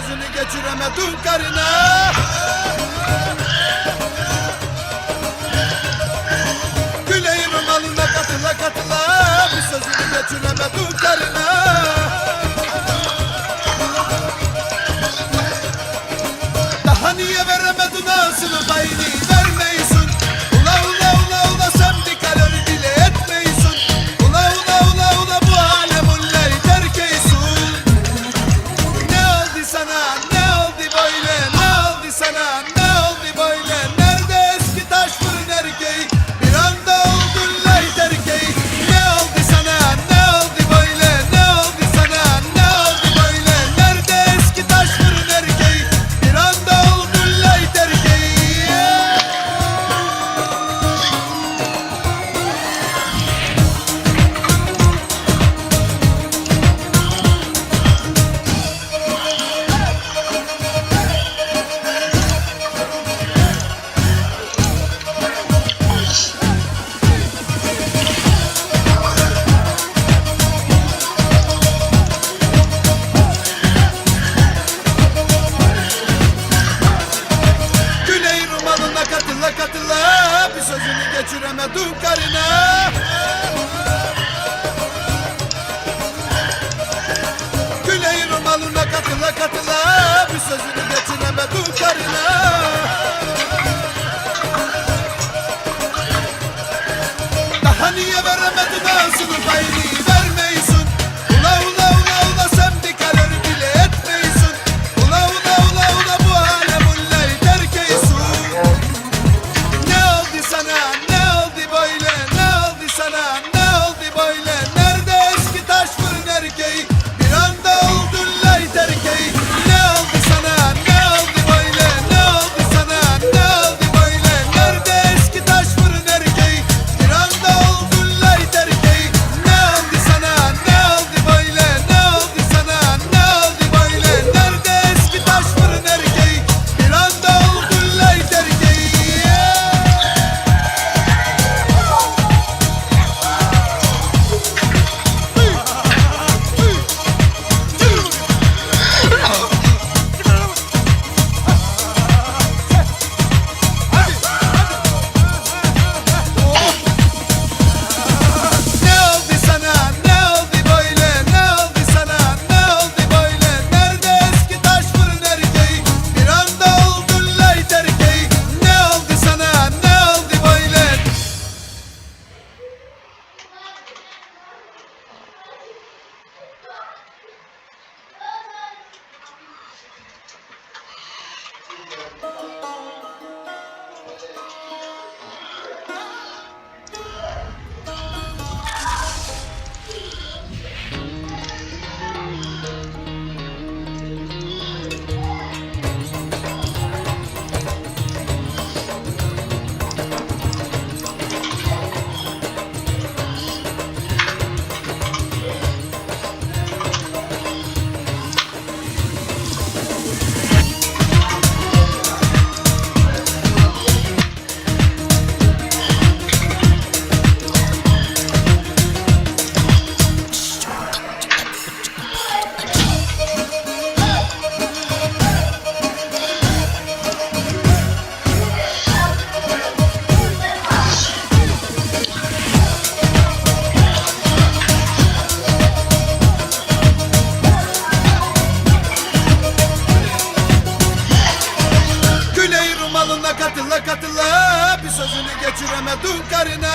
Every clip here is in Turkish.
sözünü geçireme dün karına. Bana katıla bir sözünü geçiremedim karına Güney Romalı'na katıla katıla bir sözünü geçiremedim karına Daha niye veremedin ağzını bayına katılıp bir sözünü geçiremedin karına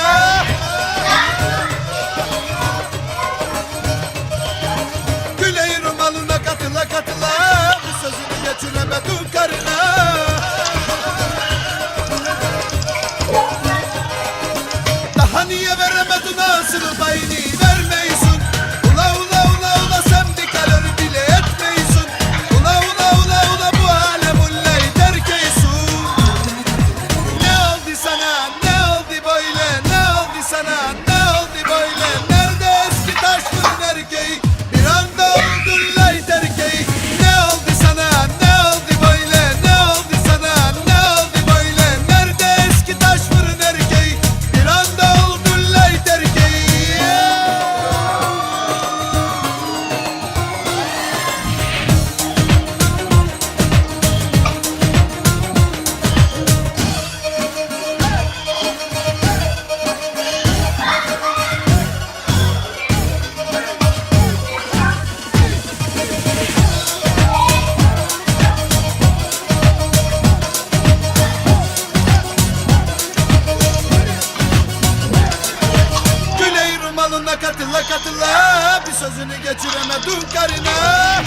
Buna katıla katıla Bir sözünü geçiremedim karına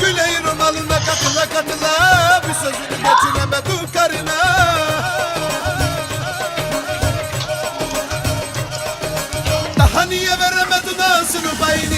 Güleyin romanına katıla katıla Bir sözünü geçiremedim karına Daha niye veremedin ağzını bayını